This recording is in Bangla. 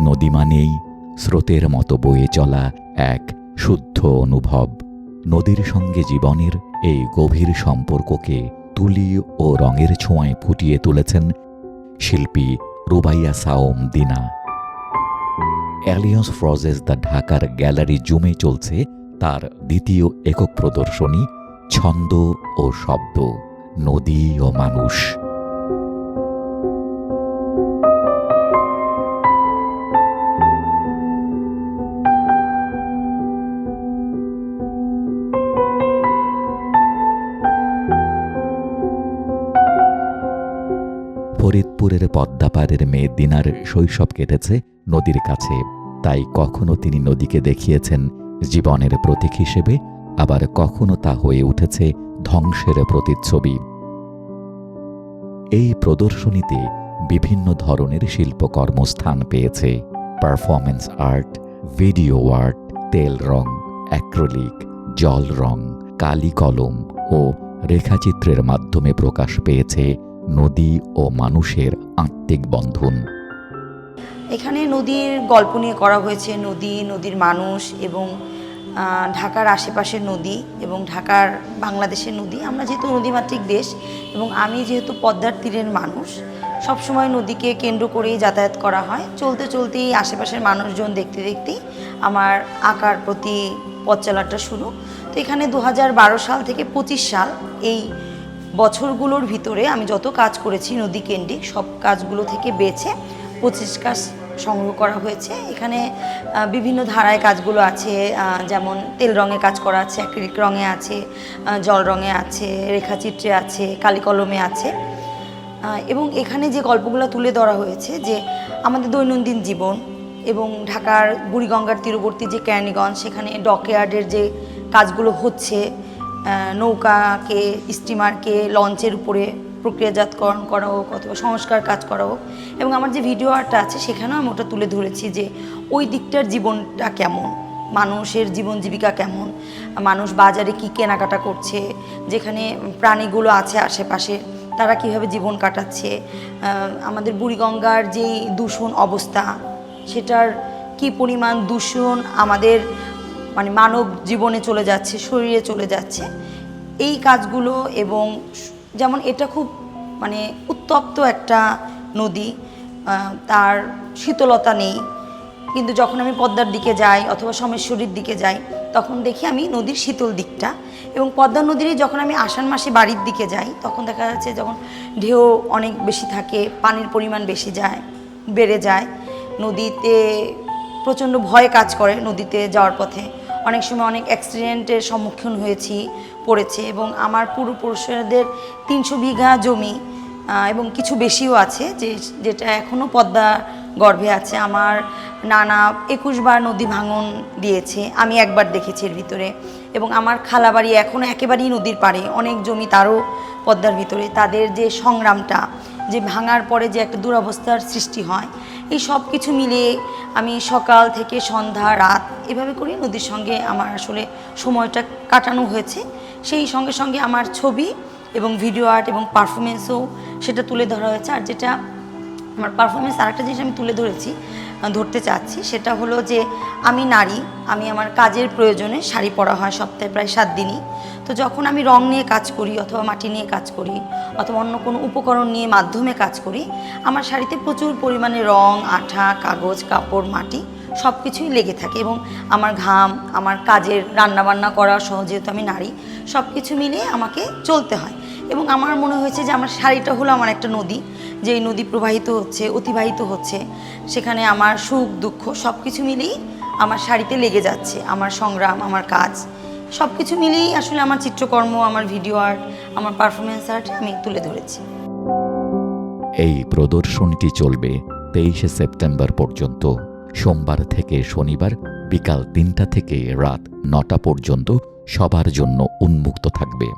নদী মানেই স্রোতের মতো বয়ে চলা এক শুদ্ধ অনুভব। নদীর সঙ্গে জীবনের এই গভীর সম্পর্ককে তুলি ও রঙের ছোঁয়ায় ফুটিয়ে তুলেছেন শিল্পী রুবাইয়া সাওম দিনা। অ্যালিয়ন্স ফ্রজেস দ্য ঢাকার গ্যালারি জুমে চলছে তার দ্বিতীয় একক প্রদর্শনী, ছন্দ ও শব্দ, নদী ও মানুষ। ফরিদপুরের পদ্মাপাড়ের মেয়ে দিনার শৈশব কেটেছে নদীর কাছে। তাই কখনো তিনি নদীকে দেখিয়েছেন জীবনের প্রতীক হিসেবে, আবার কখনো তা হয়ে উঠেছে ধ্বংসের প্রতিচ্ছবি। এই প্রদর্শনীতে বিভিন্ন ধরনের শিল্পকর্ম স্থান পেয়েছে। পারফরমেন্স আর্ট, ভিডিও আর্ট, তেল রং, অ্যাক্রোলিক, জল রং, কালি কলম ও রেখাচিত্রের মাধ্যমে প্রকাশ পেয়েছে নদী ও মানুষের আত্মিক বন্ধন। এখানে নদীর গল্প নিয়ে করা হয়েছে। নদী, নদীর মানুষ এবং ঢাকার আশেপাশের নদী এবং ঢাকার বাংলাদেশের নদী। আমরা যেহেতু নদীমাতৃক দেশ এবং আমি যেহেতু পদ্মার তীরের মানুষ, সবসময় নদীকে কেন্দ্র করেই যাতায়াত করা হয়। চলতে চলতেই আশেপাশের মানুষজন দেখতে দেখতেই আমার আঁকার প্রতি পথ চলাটা শুরু। তো এখানে দু হাজার বারো সাল থেকে পঁচিশ সাল এই বছরগুলোর ভিতরে আমি যত কাজ করেছি নদী কেন্দ্রিক, সব কাজগুলো থেকে বেছে পঁচিশ কাজ সংগ্রহ করা হয়েছে। এখানে বিভিন্ন ধারায় কাজগুলো আছে যেমন তেল রঙে কাজ করা আছে, অ্যাক্রিলিক রঙে আছে জল রঙে আছে, রেখাচিত্রে আছে, কালি কলমে আছে। এবং এখানে যে গল্পগুলো তুলে ধরা হয়েছে যে আমাদের দৈনন্দিন জীবন এবং ঢাকার বুড়িগঙ্গার তীরবর্তী যে ক্যানিগঞ্জ সেখানে ডকইয়ার্ডের যে কাজগুলো হচ্ছে নৌকাকে স্টিমারকে লঞ্চের উপরে প্রক্রিয়াজাতকরণ করা হোক অথবা সংস্কার কাজ করা হোক। এবং আমার যে ভিডিও আর্টটা আছে, সেখানেও আমি ওটা তুলে ধরেছি যে ওই দিকটার জীবনটা কেমন, মানুষের জীবন জীবিকা কেমন, মানুষ বাজারে কি কেনাকাটা করছে, যেখানে প্রাণীগুলো আছে আশেপাশে, তারা কীভাবে জীবন কাটাচ্ছে আমাদের বুড়িগঙ্গার যেই দূষণ অবস্থা, সেটার কি পরিমাণ দূষণ আমাদের মানে মানব জীবনে চলে যাচ্ছে, শরীরে চলে যাচ্ছে। এই কাজগুলো এবং যেমন এটা খুব মানে উত্তপ্ত একটা নদী তার শীতলতা নেই। কিন্তু যখন আমি পদ্মার দিকে যাই অথবা সোমেশ্বরীর দিকে যাই, তখন দেখি আমি নদীর শীতল দিকটা এবং পদ্মা নদীরই যখন আমি আষাঢ় মাসে বাড়ির দিকে যাই, তখন দেখা যাচ্ছে যখন ঢেউ অনেক বেশি থাকে, পানির পরিমাণ বেশি যায়, বেড়ে যায়, নদীতে প্রচণ্ড ভয় কাজ করে নদীতে যাওয়ার পথে। অনেক সময় অনেক অ্যাক্সিডেন্টের সম্মুখীন হয়েছি, পড়েছে এবং আমার পূর্বপুরুষদের তিনশো বিঘা জমি এবং কিছু বেশিও আছে যে, যেটা এখনও পদ্মা গর্ভে আছে। আমার নানা একুশবার নদী ভাঙন দিয়েছে। আমি একবার দেখেছি এর ভিতরে। এবং আমার খালাবাড়ি এখনও একেবারেই নদীর পাড়ে। অনেক জমি তারও পদ্মার ভিতরে। তাদের যে সংগ্রামটা, যে ভাঙার পরে যে একটা দুরবস্থার সৃষ্টি হয়, এই সব কিছু মিলিয়ে আমি সকাল থেকে সন্ধ্যা, রাত এভাবে করে নদীর সঙ্গে আমার আসলে সময়টা কাটানো হয়েছে। সেই সঙ্গে সঙ্গে আমার ছবি এবং ভিডিও আর্ট এবং পারফরমেন্সও সেটা তুলে ধরা হয়েছে। আর যেটা আমার পারফরমেন্স আরেকটা জিনিস আমি তুলে ধরেছি ধরতে চাচ্ছি, সেটা হলো যে আমি নারী, আমি আমার কাজের প্রয়োজনে শাড়ি পরা হয় সপ্তাহে প্রায় সাত দিনই। তো যখন আমি রং নিয়ে কাজ করি অথবা মাটি নিয়ে কাজ করি অথবা অন্য কোনো উপকরণ নিয়ে মাধ্যমে কাজ করি, আমার শাড়িতে প্রচুর পরিমাণে রং, আঠা, কাগজ, কাপড়, মাটি সব কিছুই লেগে থাকে এবং আমার ঘাম, আমার কাজের রান্নাবান্না করা সহ যেহেতু আমি নারী সব কিছু মিলিয়ে আমাকে চলতে হয়। এবং আমার মনে হয়েছে যে আমার শাড়িটা হলো আমার একটা নদী যে নদী প্রবাহিত হচ্ছে, অতিবাহিত হচ্ছে। সেখানে আমার সুখ, দুঃখ সব কিছু মিলেই আমার শাড়িতে লেগে যাচ্ছে। আমার সংগ্রাম, আমার কাজ সব কিছু মিলেই আসলে আমার চিত্রকর্ম, আমার ভিডিও আর্ট, আমার পারফরমেন্স আর্ট আমি তুলে ধরেছি। এই প্রদর্শনীটি চলবে তেইশে সেপ্টেম্বর পর্যন্ত। সোমবার থেকে শনিবার বিকাল তিনটা থেকে রাত নটা পর্যন্ত সবার জন্য উন্মুক্ত থাকবে।